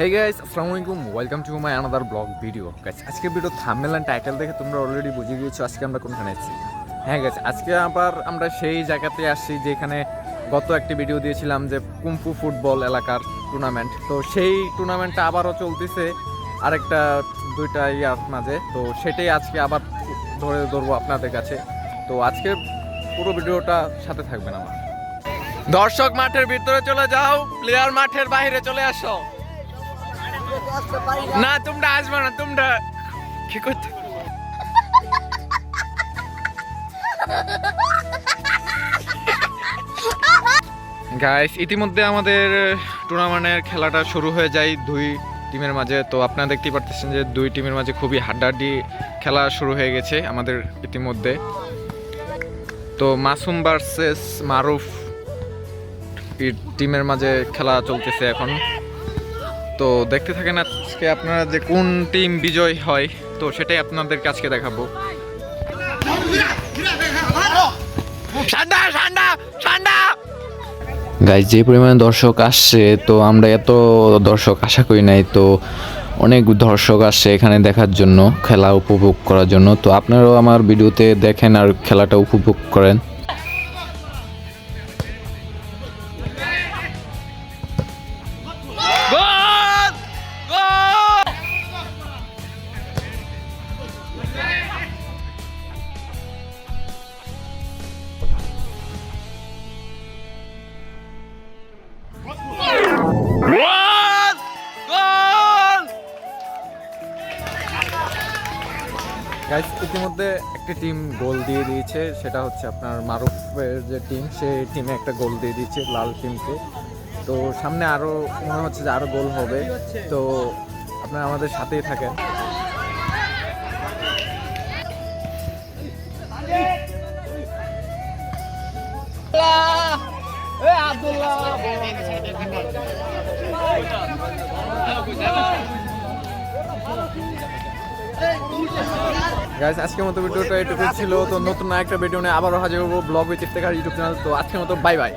হে guys আসসালামু আলাইকুম welcome to my another blog video guys আজকে ভিডিও থাম্বনেল এন্ড টাইটেল দেখে তোমরা অলরেডি বুঝে গিয়েছো আজকে আমরা কোনখানে আছি। হ্যাঁ গাইস আজকে আবার আমরা সেই জায়গাতে আসছি যেখানে গত একটি ভিডিও দিয়েছিলাম যে কুম্ফু ফুটবল এলাকার টুর্নামেন্ট তো সেই টুর্নামেন্টটা আবারও চলতেছে আরেকটা দুইটা ইয়ার মাঝে। তো সেটাই আজকে আবার ধরে ধরবো আপনাদের কাছে। তো আজকে পুরো ভিডিওটা সাথে থাকবেন আমার। দর্শক মাঠের ভিতরে চলে যাও প্লেয়ার মাঠের বাইরে চলে আসো। না। তোমরা আসবে না, তোমরা কি করতে গাইস ইতিমধ্যে আমাদের টুর্নামেন্টের খেলাটা শুরু হয়ে যায় দুই টিমের মাঝে। তো আপনারা দেখতেই পারতেছেন যে দুই টিমের মাঝে খুবই হাড্ডাহাড্ডি খেলা শুরু হয়ে গেছে আমাদের ইতিমধ্যে। তো মাসুম ভার্সেস মারুফ টিমের মাঝে খেলা চলতেছে এখন। তো দেখতে থাকেন আজকে আপনারা যে কোন টিম বিজয় হয় তো সেটাই আপনাদেরকে আজকে দেখাবো। গাইজ যে পরিমাণে দর্শক আসছে তো আমরা এত দর্শক আশা করি নাই তো অনেক দর্শক আসছে এখানে দেখার জন্য খেলা উপভোগ করার জন্য। তো আপনারাও আমার ভিডিওতে দেখেন আর খেলাটা উপভোগ করেন। গাইস ইতিমধ্যে একটা টিম গোল দিয়ে দিয়েছে, সেটা হচ্ছে আপনার মারুফের যে টিম সেই টিমে একটা গোল দিয়ে দিয়েছে লাল টিমকে তো সামনে আরও মনে হচ্ছে যে আরও গোল হবে। তো আপনারা আমাদের সাথেই থাকেন। গাইস আজকের মতো ভিডিওটা এটুকু ছিল। তো নতুন একটা ভিডিও নিয়ে আবারও হাজির হব blog with Iftekhar YouTube channel তো আজকের মতো বাই বাই